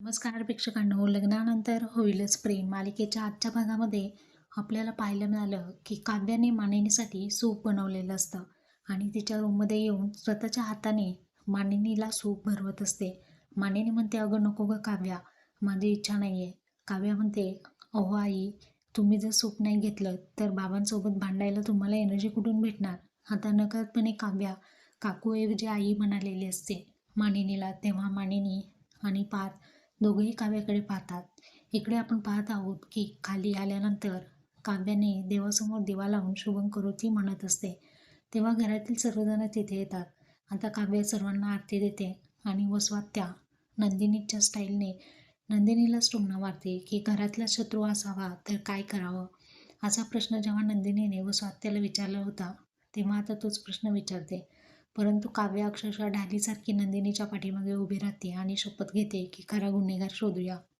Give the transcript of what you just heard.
नमस्कार प्रेक्षकांनो लग्नानंतर होईलच प्रेम. मालिकेच्या आजच्या भागामध्ये आपल्याला पाहायला मिळालं की काव्याने मानिनीसाठी सूप बनवलेलं असतं आणि तिच्या रूममध्ये येऊन स्वतःच्या हाताने मानिनीला सूप भरवत असते. मानिनी म्हणते अगं नको गं काव्या माझी इच्छा नाही आहे काव्या म्हणते अहो आई तुम्ही जर सूप नाही घेतलं तर बाबांसोबत भांडायला तुम्हाला एनर्जी कुठून भेटणार? आता नकळतपणे काव्या काकूऐवजी आई म्हणालेली असते मानिनीला तेव्हा मानिनी आणि पार दोघंही काव्याकडे पाहतात. इकडे आपण पाहत आहोत की खाली आल्यानंतर काव्याने देवासमोर दिवा लावून शुभम करोती म्हणत असते. तेव्हा घरातील सर्वजण तिथे येतात. आता काव्य सर्वांना आरती देते आणि वसवात्या नंदिनीच्या स्टाईलने नंदिनीलाच टोमणा मारते की घरातला शत्रू असावा तर काय करावं? असा प्रश्न जेव्हा नंदिनीने वसवात्याला विचारला होता तेव्हा आता तोच प्रश्न विचारते. परंतु काव्य अक्षरशः ढालीसारखी नंदिनीच्या पाठीमागे उभी राहते आणि शपथ घेते की खरा गुन्हेगार शोधूया.